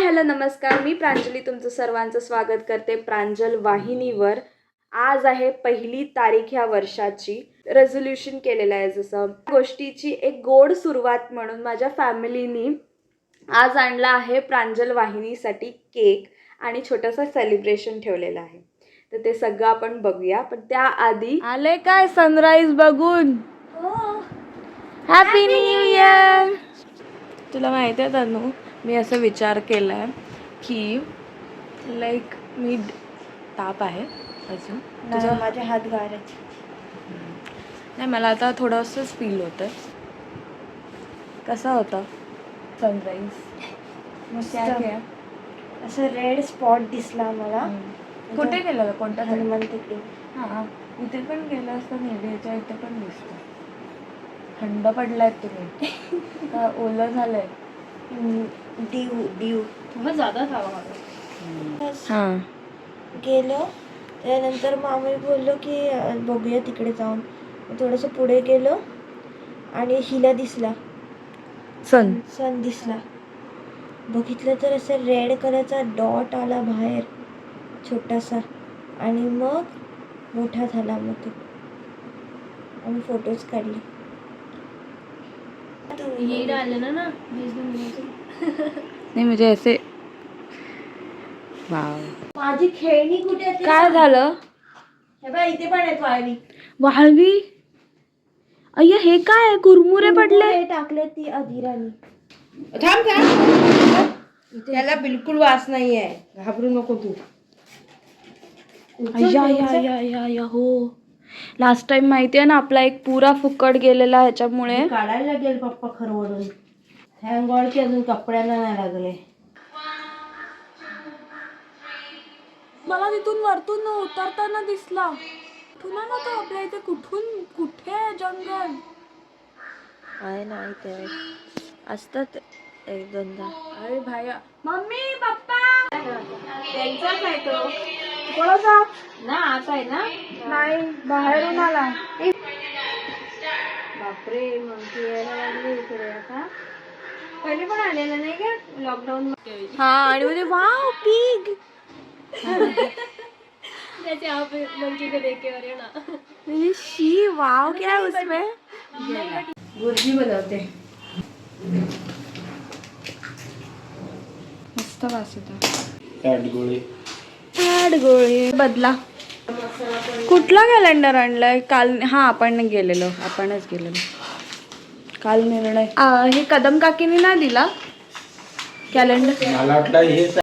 Hi hello नमस्कार. मी प्रांजली तुमचं सर्वांचं स्वागत करते प्रांजल वाहिनीवर. आज आहे पहिली तारीख ह्या वर्षाची. रेझोल्युशन केलेलं आहे जसं. गोष्टीची एक गोड सुरुवात म्हणून माझ्या फॅमिलीनी आज आणला आहे प्रांजल वाहिनीसाठी केक आणि छोटंसं सेलिब्रेशन ठेवलेलं आहे. तर ते सगळं आपण बघूया. पण त्याआधी आले काय सनराईज बघून? हॅपी न्यू इयर तुला माहिती आहे तनू? मी असं विचार केला आहे की लाईक मी ताप आहे अजून. तुझा? माझे हात गार आहेत. नाही मला आता थोडंसंच फील होतं कसा होता? सनराईज? असं रेड स्पॉट दिसला मला. कुठे कोणत्या side? हनुमान टेकडी हां इथे पण गेलं असतं नेहमीच्या इथे पण दिसतं. थंड पडलाय तुम्ही. ओलं झालंय? हम्म, डीव. डीव हां. गेलो त्यानंतर मामी बोललो की बघूया तिकडे जाऊन. थोडंसं पुढे गेलो आणि हिला दिसला. सन. सन दिसला. बघितलं तर असं रेड कलरचा डॉट आला बाहेर छोटासा. आणि मग मोठा झाला मग तो. आम्ही फोटोज काढले. ये डाल देना ना भेज दूंगी नाही म्हणजे असे वाव माझी खेळणी कुठे काय. झालं? हे बघ इथे पण आहेत वाळवी वाळवी? अय्या हे काय आहे? कुरमुरे पडले. टाकले ती अधिरानी. थांब थांब. त्याला बिलकुल वास नाही आहे घाबरू नको तू. अय्या या या या या हो. लास्ट टाइम माहिती आहे ना आपला एक पुरा फुकट गेलेला ह्याच्यामुळे. काढायला लागेल पप्पा खरवडून गॉड की अजून कपड्यांना नाही लागले. मला तिथून वरतून उतरताना दिसला. पुन्हा ना तो आपल्या इथे? कुठून? कुठे आहे जंगल? आहे ना इथे असतात एक दोनदा. अरे भाया. Mummy papa! त्यांचाच आहे तो. कोणाचा ना आता आहे ना? नाही बाहेरून आला. बापरे मग यायला लागले इकडे आता. पहिले पण आलेलं नाही का लॉकडाऊन हा आणि म्हणजे वाव पिग जैसे आप मंकी को देख के अरे ना शी वाव क्या है उसमें? गुर्जी बनवते. मस्त वास येतो. गोळी बदला. कुठला कॅलेंडर आणलाय? काल हा आपण गेलेलो आपणच गेलेलो. काल निर्णय. हे कदम काकीने नाही दिला? कॅलेंडर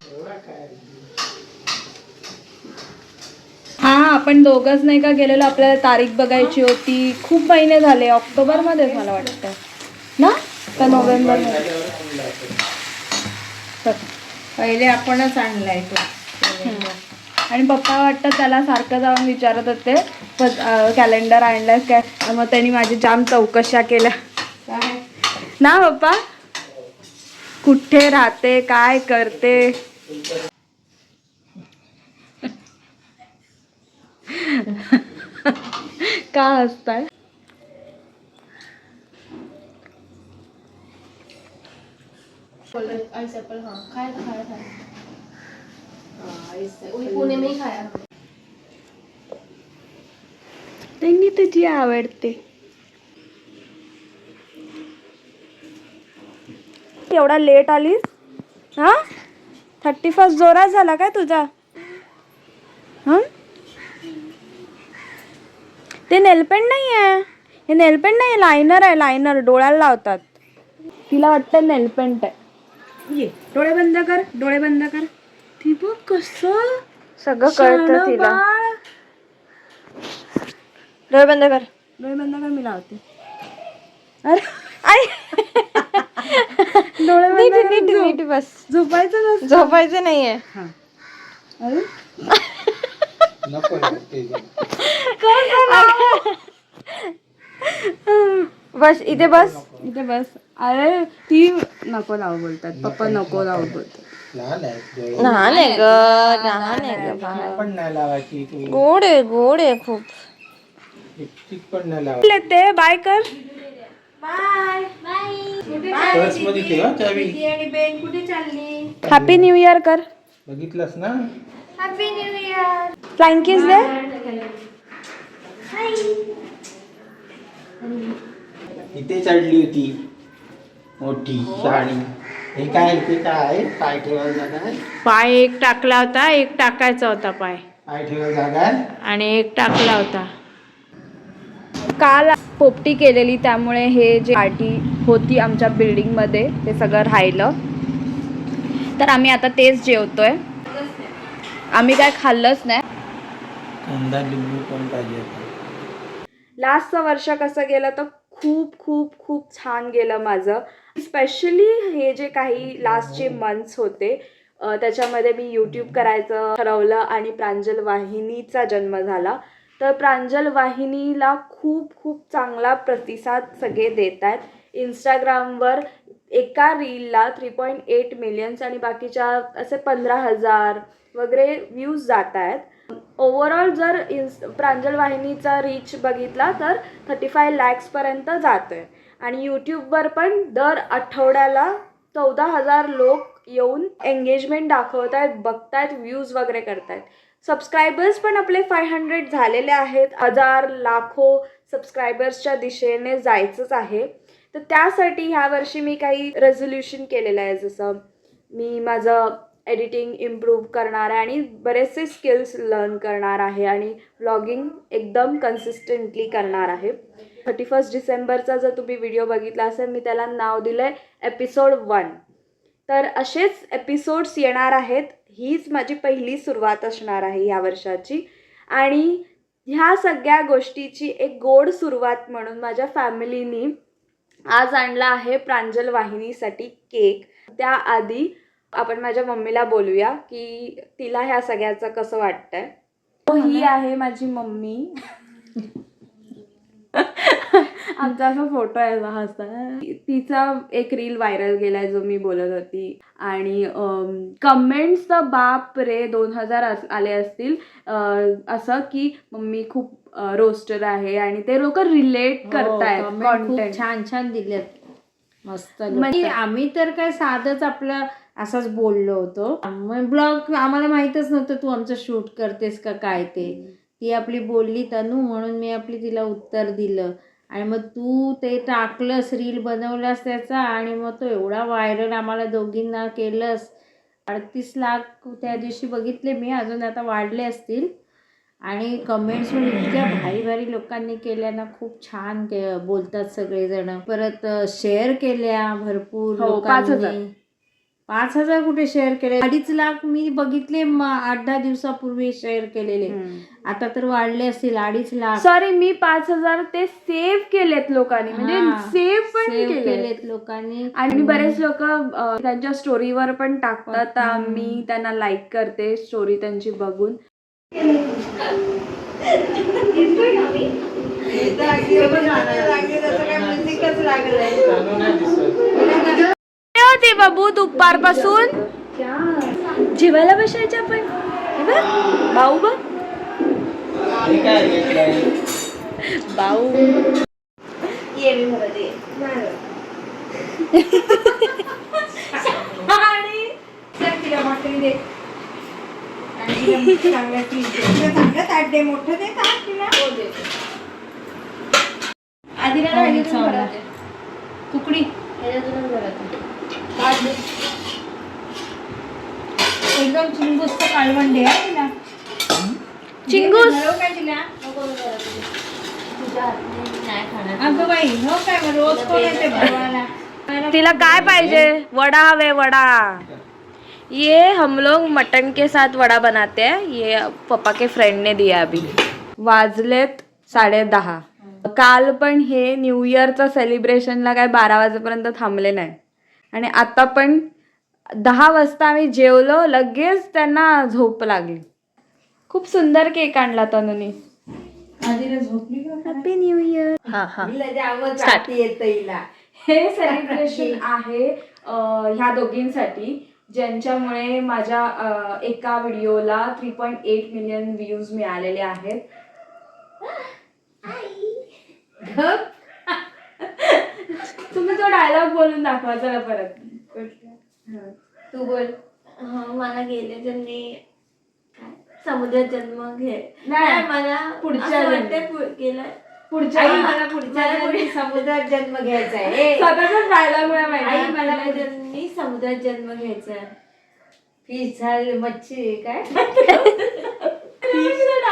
हा आपण दोघच नाही का गेलेलो? आपल्याला तारीख बघायची होती. खूप महिने झाले. ऑक्टोबर मध्येच मला वाटतं. ना? का नोव्हेंबर पहिले आपणच आणलाय तो. आणि पप्पा वाटतं त्याला सारखं जाऊन विचारत होते कॅलेंडर आणलंय काय? मग त्यांनी माझी जाम चौकशा केल्या. ना पप्पा? कुठे राहते काय करते? का हसताय? काय खाय पुणे मी खाया त्यांनी तुझी आवडते. एवढा लेट आलीस? हा? थर्टी फर्स्ट जोरात झाला काय तुझा? हं? ते नेलपेंट नाही आहे हे नेलपेंट नाही लायनर आहे लायनर डोळ्याला लावतात. तिला वाटतं नेलपेंट आहे. ये डोळे बंद कर डोळे बंद कर. ती बघ कसं सगळं कळतं तिला. डोळे बंद कर. डोळे बंद कर मी लावते. अरे. आई. डोळे बंद कर, नीट झोप. नीट बस. झोपायचं नसतं. झोपायचं नाहीये. अरे. नको ना ते. बस इथे बस. इथे बस. अरे ती नको लावू बोलतात. पप्पा नको लावू बोलतात. लहान आहे डोळे. लहान आहे ग लहान आहे ग बाळ. पण नाही लावायची तू. गोड आहे गोड आहे खूप. लिपस्टिक पण नाही लावायची. ते बाय कर. पर्समध्ये ठेवा चावी. हॅपी न्यू इयर कर. बघितलंस ना? Happy new year flying kiss दे इथे चढली होती मोठी शहाणी. हे काय इथे काय पाय ठेवायला जागा आहे पाय एक टाकला होता एक टाकायचा होता पाय. पाय ठेवायला जागा आहे? आणि एक टाकला होता. काल पोपटी केलेली त्यामुळे हे जे पार्टी होती आमच्या बिल्डिंगमध्ये ते सगळं राहिलं. तर आम्ही आता तेच जेवतोय. आम्ही काय खाल्लंच नाही. कांदा लिंबू पण पाहिजे होता. लास्टचं वर्ष कसं गेलं तर खूप खूप खूप छान गेलं माझं. स्पेशली हे जे काही लास्टचे मंथ्स होते त्याच्यामध्ये मी यूट्यूब करायचं ठरवलं आणि प्रांजल वाहिनीचा जन्म झाला. तर प्रांजल वाहिनीला खूप खूप चांगला प्रतिसाद सगळे देत आहेत. इंस्टाग्रामवर एका रीलला थ्री पॉईंट एट मिलियन्स आणि बाकीच्या असे पंधरा हजार वगैरे व्ह्यूज जात आहेत. ओव्हरऑल जर इन्स प्रांजल वाहिनीचा रीच बघितला तर थर्टी फाय लॅक्सपर्यंत जातो आहे आणि यूट्यूबवर पण दर आठवड्याला चौदा हजार लोक येऊन एंगेजमेंट दाखवत आहेत बघतायत व्ह्यूज वगैरे करतायत. सबस्क्रायबर्स पण आपले फाय हंड्रेड झालेले आहेत. हजार लाखो सबस्क्रायबर्सच्या दिशेने जायचंच आहे. तर त्यासाठी ह्या वर्षी मी काही रेझोल्युशन केलेलं आहे. जसं मी माझं एडिटिंग इम्प्रूव्ह करणार आहे आणि बरेचसे स्किल्स लर्न करणार आहे आणि व्लॉगिंग एकदम कन्सिस्टंटली करणार आहे. थर्टी फर्स्ट डिसेंबरचा जर तुम्ही व्हिडिओ बघितला असेल मी त्याला नाव दिलं आहे एपिसोड वन तर असेच एपिसोड्स येणार आहेत. हीच माझी पहिली सुरुवात असणार आहे ह्या वर्षाची. आणि ह्या सगळ्या गोष्टीची एक गोड सुरुवात म्हणून माझ्या फॅमिलीनी आज आणला आहे प्रांजल वाहिनीसाठी केक त्याआधी आपण माझ्या मम्मीला बोलूया की तिला ह्या सगळ्याचं कसं वाटतंय. ही आहे माझी मम्मी. आमचा असा फोटो आहे बा असा. तिचा एक रील व्हायरल गेलाय जो मी बोलत होती. आणि कमेंट्स तर बाप रे दोन हजार आले असतील. असं की मम्मी खूप रोस्टर आहे आणि ते लोक रिलेट करतायत हो, खूप कॉन्टेंट छान छान दिलेत. मस्त म्हणजे-. आम्ही तर काय साधच आपलं असंच बोललो होतो. ब्लॉग आम्हाला माहीतच नव्हतं तू आमचं शूट करतेस का काय ते. ती आपली बोलली तनू म्हणून मी आपली तिला उत्तर दिलं. आणि मग तू ते टाकलंस रील बनवलास त्याचा आणि मग तो एवढा व्हायरल आम्हाला दोघींना केलंस. अडतीस लाख त्या दिवशी बघितले मी अजून आता वाढले असतील. आणि कमेंट्स पण इतक्या भारी भारी लोकांनी केल्या ना खूप छान के बोलतात सगळेजण. परत शेअर केल्या भरपूर हो. लोकांनी. पाच हजार कुठे शेअर केले? अडीच लाख मी बघितले म- आठ दहा दिवसापूर्वी शेअर केलेले. आता तर वाढले असतील अडीच लाख. सॉरी मी पाच हजार ते सेव्ह केलेत लोकांनी. म्हणजे सेव्ह पण केलेत. लोकांनी. आणि बरेच लोक त्यांच्या स्टोरीवर पण टाकतात. मी त्यांना लाईक करते स्टोरी त्यांची बघून. होती बाबू दुपारपासून. जेवायला बसायचं आपण. हे बघ, भाऊ हे? भाऊ. ये मी राहिली तुकडी एकदम कालवंडे आहे तिला. चिंगूस? हो काय तिला? अगं बाई हो काय मग रोज कोण येते बनवायला तिला काय पाहिजे? वडा हवे वडा. ये हम लोग मटन के साथ वडा बनाते हैं. ये पप्पा के फ्रेंड ने दिया अभी। वाजलेत साडे दहा. काल पण हे न्यू इयरचं सेलिब्रेशनला काय बारा वाजेपर्यंत थांबले नाही. आणि आता पण दहा वाजता आम्ही जेवलो लगेच त्यांना झोप लागली. खूप सुंदर केक आणला तनुनी. आधीला झोपली का हॅपी न्यू इयर हा हा. हे सेलिब्रेशन आहे अं, ह्या दोघींसाठी ज्यांच्यामुळे माझ्या अं, एका व्हिडिओला three point eight million views मिळालेले आहेत. तुम्ही तो डायलॉग बोलून दाखवा चला परत. तू बोल. हो मला गेले जन्मी काय? समुद्रात जन्म घे. नाही, मला पुढच्या असं जन्मी. वाटतंय पु- गेलं. पुढच्या आई, मला पुढच्या मला जन्मी. समुद्रात जन्म घ्यायचा आहे. ए, स्वतःच डायलॉग आई मला पुढच्या जन्मी समुद्रात जन्म घ्यायचा आहे. फिश झाली मच्छी काय?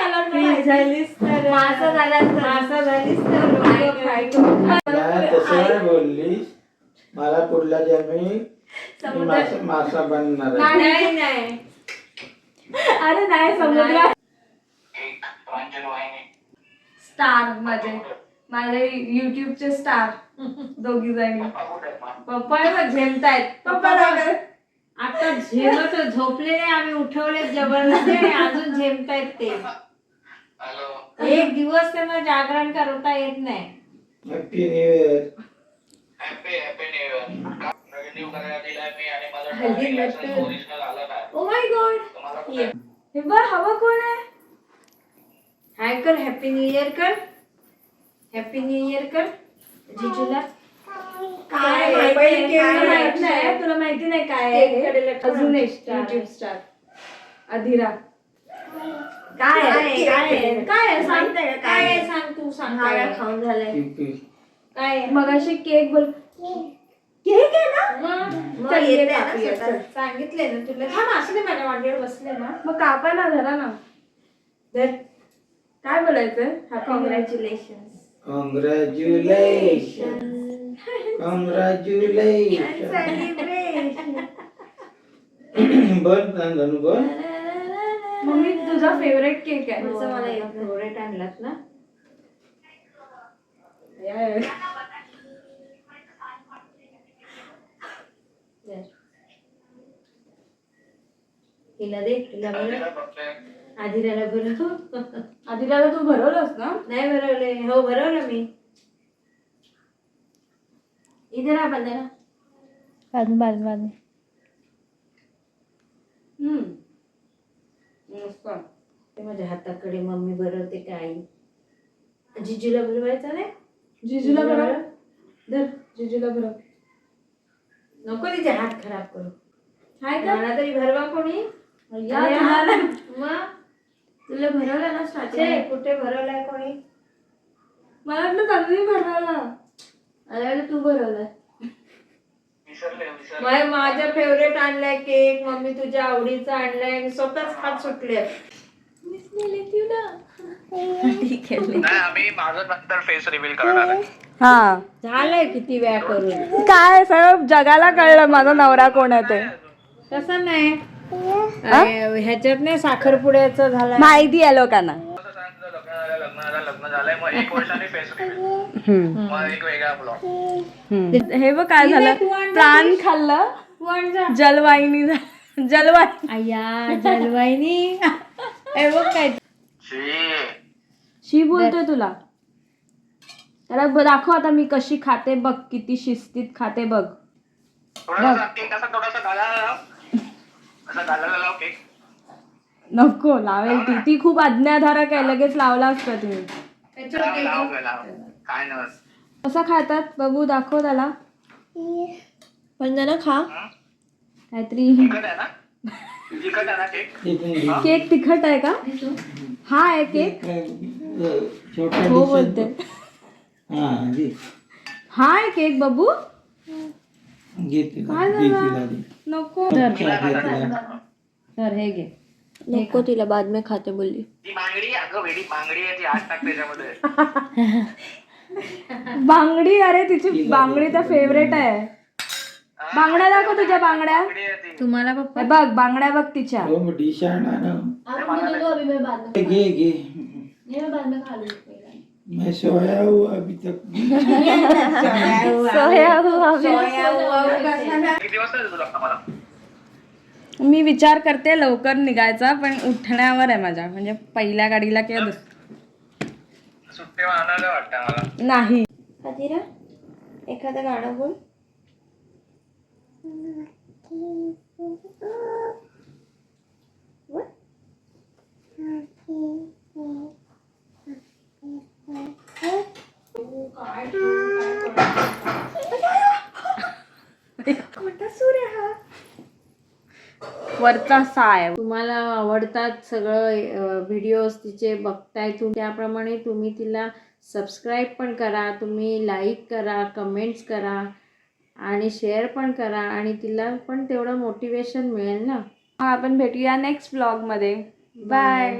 झालीस तर मासा तर- मासा झालीस तर लोकं फ्राय करून खा. नाही तसं नाही बोललीस. मला पुढल्या जन्मी मी मासा मासा बनणार आहे. नाही नाही. अरे नाही समुद्रात स्टार माझे. माझे युट्यूबचे स्टार. दोघी जणी पप्पा बघ झेमतायत. पप्पा बघ. आता झेमत झोपलेले आम्ही उठवले जबरदस्ती आणि अजून झेमतायत ते. एक दिवस त्यांना जागरण करता येत नाही. Happy new year. Oh my god हे बघ हवा कोण आहे? हाय कर हॅपी न्यू इयर कर. हॅपी न्यू इयर कर. जिजूला. काय काय माहिती नाही तुला माहिती नाही काय हे? अजून एक star. युट्यूब स्टार अधिरा काय आहे? काय आहे? काय आहे? सांग. माहीत आहे का काय काय आहे? आहे? सांग तू सांग हा काय आहे? खाऊन झालंय काय आहे? मगाशी केक बोल केक आहे ना मग मग चल, येते ना कापूया, तुला नाही माझ्या वाटेवर बसले ना मग कापा ना धरा ना धर. काय बोलायचं हॅपी कॉंग्रॅच्युलेशन कॉंग्रॅच्युलेशन कॉंग्रॅच्युलेशन बोल धनु बोल मम्मी तुझा फेवरेट केक आहे. पुढचं मला येत नाही. फेवरेट आणलात ना. हिला दे हिला भर आधीराला भरतो अधिराला तू भरवलंस ना? नाही भरवले. हो भरवलं मी. इधर आ बंदना हम्म. मस्त ते माझ्या हाताकडे मम्मी भरवते काय आई? जिजूला भरवायचं नाही जिजूला भरव धर जिजूला भरव नको तिचे हात खराब करू. हाय का? मला तरी भरवा कोणी. या अरे तुम्हाला. मग तुला भरवलं ना छे, स्टार्टिंग कुठे भरवलाय कोणी? मला वाटलं तन्वी भरवला. वाटलं तू भरवलं मा- माझ्या फेवरेट आणलाय केक मम्मी तुझ्या आवडीचा आणलाय आणि स्वतःच हात सुटले. ठीक आहे नाही आम्ही माझं नंतर फेस रिव्हील करणार आहे. हा. झालंय किती वेळा करून? काय सगळं जगाला कळलं माझा नवरा कोण आहे ते. तसं नाही. ह्याच्यात नाही साखरपुड्याचं झालं माहिती आहे लोकांना. लग्न झालं लग्न झालं लग्न झालंय मग एक वर्षाने फेस रिव्हील मग एक वेगळा ब्लॉग हे बघ काय झालं? प्राण खाल्लं. जलवाहिनी झा- जलवाहिनी. अय्या जलवाईनी हे बघ काय शी बोलतोय तुला. त्याला ब- दाखव आता मी कशी खाते बघ किती शिस्तीत खाते बघ. थोडासा केक असा थोडासा घालायला लाव असा घालायला लाव केक नको लावेल ती. ती खूप आज्ञाधारक आहे लगेच लावला असता तुम्ही. लाव लाव ग, लाव. काय नवस कसा खातात? बाबू दाखव त्याला. पण जरा खा काहीतरी. तिखट आहे ना? तिखट आहे ना केक? तिखट आहे का? हा आहे केक. छोटा हो बोलते. हा घे हा आहे केक बाबू. घे तिला घे तिला दे. नको. घे तिला. तर हे घे. नको तिला बाद में खाते बोलली. ती बांगडी अगं वेडी बांगडी आहे ती आत टाक त्याच्यामध्ये. बांगडी अरे तिची बांगडी तर फेवरेट आहे. बांगड्या दाखव तुझ्या बांगड्या. तुम्हाला पप्पा बघ बांगड्या बघ तिच्या. मैं घे घे. सोया हूँ अभी तक. विचार करते लवकर निघायचा पण उठण्यावर आहे माझ्या. म्हणजे पहिल्या गाडीला किंवा दुस- सुट्टे आणायला वाटतं मला. नाही. अधिरा एखादं गाणं बोल. वरचा सा आहे तुम्हाला आवडतात सगळं व्हिडिओज तिचे बघताय तुम्ही त्याप्रमाणे तुम्ही तिला सबस्क्राईब पण करा तुम्ही लाईक करा कमेंट्स करा आणि शेअर पण करा आणि तिला पण तेवढं मोटिवेशन मिळेल ना. आपण भेटूया नेक्स्ट ब्लॉगमध्ये बाय